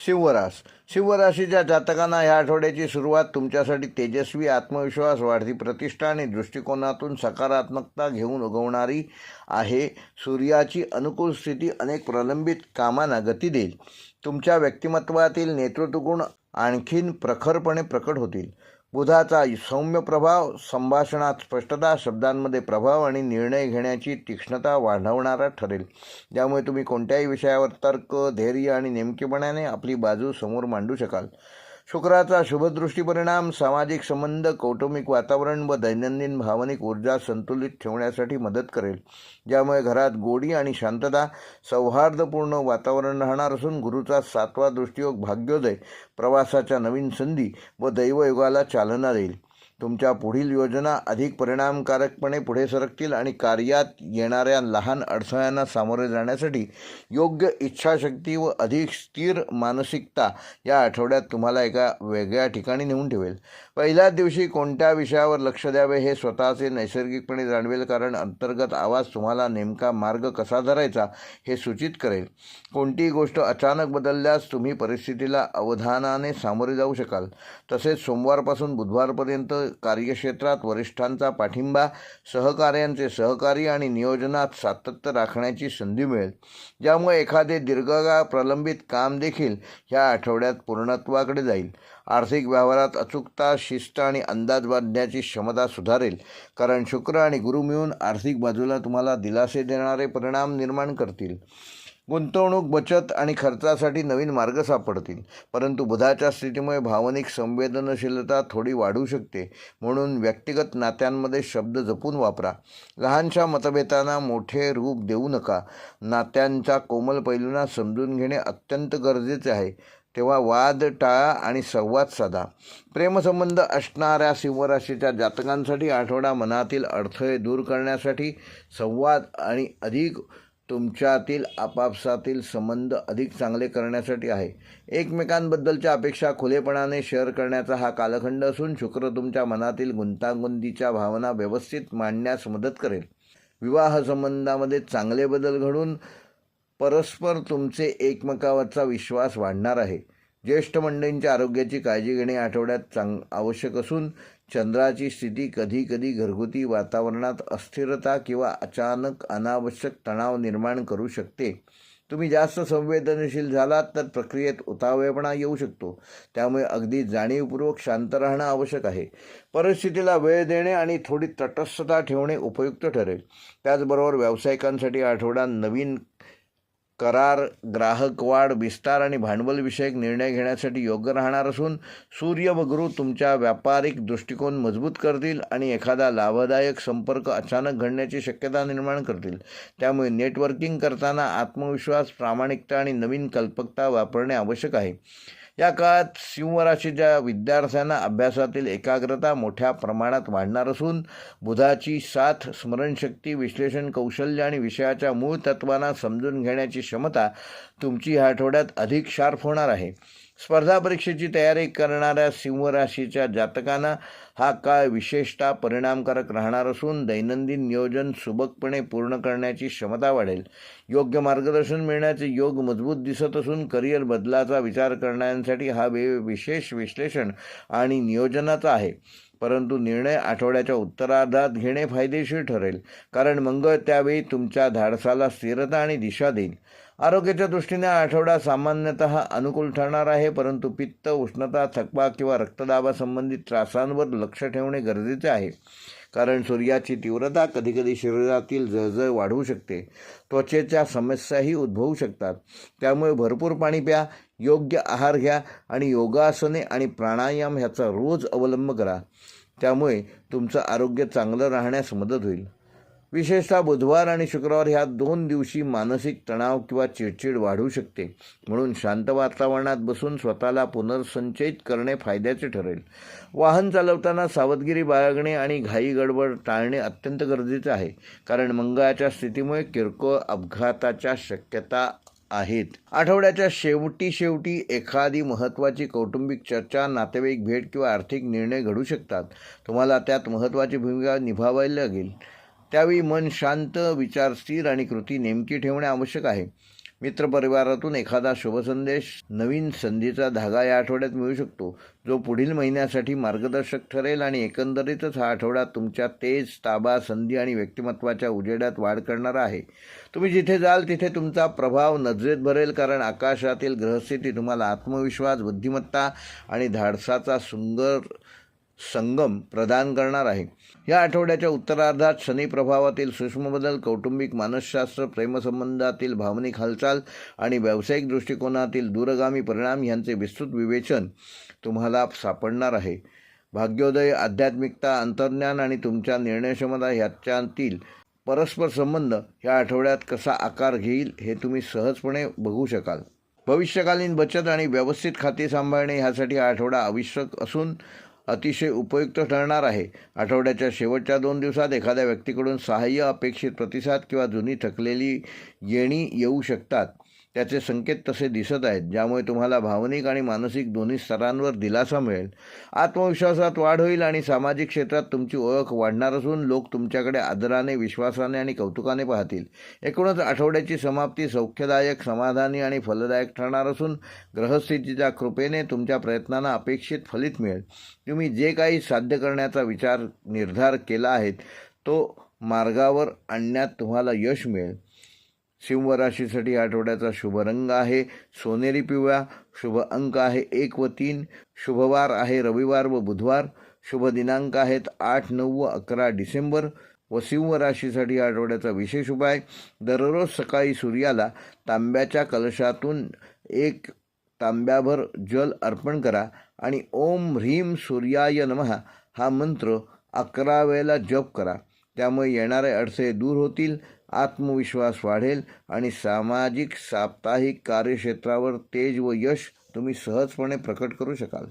शिवरास. शिवराशीच्या जातकांना या आठवड्याची सुरुवात तुमच्यासाठी तेजस्वी आत्मविश्वास वाढती प्रतिष्ठा आणि दृष्टिकोनातून सकारात्मकता घेऊन उगवणारी आहे. सूर्याची अनुकूल स्थिती अनेक प्रलंबित कामांना गती देईल. तुमच्या व्यक्तिमत्वातील नेतृत्वगुण आणखीन प्रखरपणे प्रकट होतील. बुधाचा सौम्य प्रभाव संभाषणात स्पष्टता शब्दांमध्ये प्रभाव आणि निर्णय घेण्याची तीक्ष्णता वाढवणारा ठरेल. ज्यामुळे तुम्ही कोणत्याही विषयावर तर्क धैर्य आणि नेमकेपणाने आपली बाजू समोर मांडू शकाल. शुक्राचा शुभदृष्टी परिणाम सामाजिक संबंध कौटुंबिक वातावरण व दैनंदिन भावनिक ऊर्जा संतुलित ठेवण्यासाठी मदत करेल. ज्यामुळे घरात गोडी आणि शांतता सौहार्दपूर्ण वातावरण राहणार असून गुरुचा सातवा दृष्टियोग भाग्योदय प्रवासाच्या नवीन संधी व दैवयुगाला चालना देईल. तुमच्या पुढील योजना अधिक परिणामकारकपणे पुढे सरकतील आणि कार्यात येणाऱ्या लहान अडथळ्यांना सामोरे जाण्यासाठी योग्य इच्छाशक्ती व अधिक स्थिर मानसिकता या आठवड्यात तुम्हाला एका वेगळ्या ठिकाणी नेऊन ठेवेल. पहिल्याच दिवशी कोणत्या विषयावर लक्ष द्यावे हे स्वतःचे नैसर्गिकपणे जाणवेल कारण अंतर्गत आवाज तुम्हाला नेमका मार्ग कसा धरायचा हे सूचित करेल. कोणतीही गोष्ट अचानक बदलल्यास तुम्ही परिस्थितीला अवधानाने सामोरे जाऊ शकाल. तसेच सोमवारपासून बुधवारपर्यंत कार्यक्षेत्रात वरिष्ठांचा पाठिंबा सहकार्यांचे सहकारी आणि नियोजनात सातत्य राखण्याची संधी मिळेल. ज्यामुळे एखादे दीर्घकाळ प्रलंबित काम देखील ह्या आठवड्यात पूर्णत्वाकडे जाईल. आर्थिक व्यवहारात अचूकता शिस्त आणि अंदाज बांधण्याची क्षमता सुधारेल. कारण शुक्र आणि गुरु मिळून आर्थिक बाजूला तुम्हाला दिलासे देणारे परिणाम निर्माण करतील. गुंतवणूक बचत आणि खर्चासाठी नवीन मार्ग सापडतील. परंतु बुधाच्या स्थितीमुळे भावनिक संवेदनशीलता थोडी वाढू शकते. म्हणून व्यक्तिगत नात्यांमध्ये शब्द जपून वापरा. लहानशा मतभेदांना मोठे रूप देऊ नका. नात्यांच्या कोमल पैलूंना समजून घेणे अत्यंत गरजेचे आहे. तेव्हा वाद टाळा आणि संवाद साधा. प्रेमसंबंध असणाऱ्या सिंहराशीच्या जातकांसाठी आठवडा मनातील अडथळे दूर करण्यासाठी संवाद आणि अधिक तुमच्यातील आपापसातील संबंध अधिक चांगले करण्यासाठी आहे. एकमेकांबद्दलच्या अपेक्षा खुलेपणाने शेअर करण्याचा हा कालखंड असून शुक्र तुमच्या मनातील गुंतागुंतीच्या भावना व्यवस्थित मांडण्यास मदत करेल. विवाह संबंधामध्ये चांगले बदल घडून परस्पर तुमचे एकमेकावरचा विश्वास वाढणार आहे. ज्येष्ठ मंडळींच्या आरोग्याची काळजी घेणे आठवड्यात चांग आवश्यक असून चंद्राची स्थिती कधीकधी घरगुती वातावरणात अस्थिरता किंवा अचानक अनावश्यक तणाव निर्माण करू शकते. तुम्ही जास्त संवेदनशील झालात तर प्रक्रियेत उतावेपणा येऊ शकतो. त्यामुळे अगदी जाणीवपूर्वक शांत राहणं आवश्यक आहे. परिस्थितीला वेळ देणे आणि थोडी तटस्थता ठेवणे उपयुक्त ठरेल. त्याचबरोबर व्यावसायिकांसाठी आठवडा नवीन करार ग्राहक वाढ विस्तार आणि भांडवलविषयक निर्णय घेण्यासाठी योग्य राहणार असून सूर्य व गुरु तुमच्या व्यापारिक दृष्टिकोन मजबूत करतील आणि एखादा लाभदायक संपर्क अचानक घडण्याची शक्यता निर्माण करतील. त्यामुळे नेटवर्किंग करताना आत्मविश्वास प्रामाणिकता आणि नवीन कल्पकता वापरणे आवश्यक आहे. या काळात सिंहराशीच्या विद्यार्थ्यांना अभ्यासातील एकाग्रता मोठ्या प्रमाणात वाढणार असून बुधाची साथ स्मरणशक्ती विश्लेषण कौशल्य आणि विषयाच्या मूळ तत्वांना समजून घेण्याची क्षमता तुमची ह्या आठवड्यात अधिक शार्प होणार आहे. स्पर्धा परीक्षेची तयारी करणाऱ्या सिंहराशीच्या जातकांना हा काळ विशेषतः परिणामकारक राहणार असून दैनंदिन नियोजन सुबकपणे पूर्ण करण्याची क्षमता वाढेल. योग्य मार्गदर्शन मिळण्याचे योग मजबूत दिसत असून करिअर बदलाचा विचार करणाऱ्यांसाठी हा वेळ विशेष विश्लेषण आणि नियोजनाचा आहे. परंतु निर्णय आठवड्याच्या उत्तरार्धात घेणे फायदेशीर ठरेल कारण मंगळ त्यावेळी तुमच्या धाडसाला स्थिरता आणि दिशा देईल आरोग्याच्या दृष्टीने आठवडा सामान्यतः अनुकूल ठरणार आहे परंतु पित्त उष्णता थकवा किंवा रक्तदाबासंबंधित त्रासांवर लक्ष ठेवणे गरजेचे आहे. कारण सूर्याची तीव्रता कधीकधी शरीरातील जळजळ वाढवू शकते. त्वचेच्या समस्याही उद्भवू शकतात. त्यामुळे भरपूर पाणी प्या योग्य आहार घ्या आणि योगासने आणि प्राणायाम ह्याचा रोज अवलंब करा. त्यामुळे तुमचं आरोग्य चांगलं राहण्यास मदत होईल. विशेषतः बुधवार आणि शुक्रवार ह्या दोन दिवशी मानसिक तणाव किंवा चिडचिड वाढू शकते. म्हणून शांत वातावरणात बसून स्वतःला पुनर्संचयित करणे फायद्याचे ठरेल. वाहन चालवताना सावधगिरी बाळगणे आणि घाई गडबड टाळणे अत्यंत गरजेचं आहे. कारण मंगळाच्या स्थितीमुळे किरकोळ अपघाताच्या शक्यता आहेत. आठवड्याच्या शेवटी शेवटी एखादी महत्त्वाची कौटुंबिक चर्चा नातेवाईक भेट किंवा आर्थिक निर्णय घडू शकतात. तुम्हाला त्यात महत्त्वाची भूमिका निभावायला लागेल. त्यावेळी मन शांत विचार स्थिर आणि कृती नेमकी ठेवणे आवश्यक आहे. मित्रपरिवारातून एखादा शुभसंदेश नवीन संधीचा धागा या आठवड्यात मिळू शकतो. जो पुढील महिन्यासाठी मार्गदर्शक ठरेल आणि एकंदरीतच हा आठवडा तुमच्या तेज ताबा संधी आणि व्यक्तिमत्वाच्या उजेडात वाढ करणारा आहे. तुम्ही जिथे जाल तिथे तुमचा प्रभाव नजरेत भरेल कारण आकाशातील ग्रहस्थिती तुम्हाला आत्मविश्वास बुद्धिमत्ता आणि धाडसाचा सुंदर संगम प्रदान करणार आहे. या आठवड्याच्या उत्तरार्धात शनी प्रभावातील सूक्ष्म बदल कौटुंबिक मानसशास्त्र प्रेमसंबंधातील भावनिक हालचाल आणि व्यावसायिक दृष्टिकोनातील दूरगामी परिणाम यांचे विस्तृत विवेचन तुम्हाला सापडणार आहे. भाग्योदय आध्यात्मिकता अंतर्ज्ञान आणि तुमच्या निर्णयक्षमता ह्याच्यातील परस्पर संबंध या आठवड्यात कसा आकार घेईल हे तुम्ही सहजपणे बघू शकाल. भविष्यकालीन बचत आणि व्यवस्थित खाती सांभाळणे ह्यासाठी हा आठवडा आवश्यक असून अतिशय उपयुक्त ठरणार आहे. आठवड्याच्या शेवटच्या दोन दिवसात एखाद्या व्यक्तीकडून सहाय्य अपेक्षित प्रतिसाद किंवा जुनी थकलेली येणी येऊ शकतात. त्याचे संकेत तसे दिसत आहेत ज्यामुळे तुम्हाला भावनिक आणि मानसिक दोन्ही स्तरांवर दिलासा मिळेल. आत्मविश्वासात वाढ होईल आणि सामाजिक क्षेत्रात तुमची ओळख वाढणार असून लोक तुमच्याकडे आदराने विश्वासाने आणि कौतुकाने पाहतील. एकूणच आठवड्याची समाप्ती सौख्यदायक समाधानी आणि फलदायक ठरणार असून ग्रहस्थितीच्या कृपेने तुमच्या प्रयत्नांना अपेक्षित फलित मिळेल. तुम्ही जे काही साध्य करण्याचा विचार निर्धार केला आहे तो मार्गावर आणण्यात तुम्हाला यश मिळेल. सिंह राशीसाठी आठवड्याचा शुभ रंग आहे. सोनेरी पिवळा शुभ अंक आहे एक व तीन. शुभवार आहे रविवार व बुधवार. शुभ दिनांक आहेत आठ नऊ व अकरा डिसेंबर व सिंह राशीसाठी आठवड्याचा विशेष उपाय. दररोज सकाळी सूर्याला तांब्याच्या कलशातून एक तांब्याभर जल अर्पण करा आणि ओम ह्रीम सूर्याय नमः हा मंत्र अकरा वेळेला जप करा. त्यामुळे येणारे अडथळे दूर होतील आत्मविश्वास वाढेल आणि सामाजिक साप्ताहिक कार्यक्षेत्रावर तेज व यश तुम्ही सहजपणे प्रकट करू शकाल.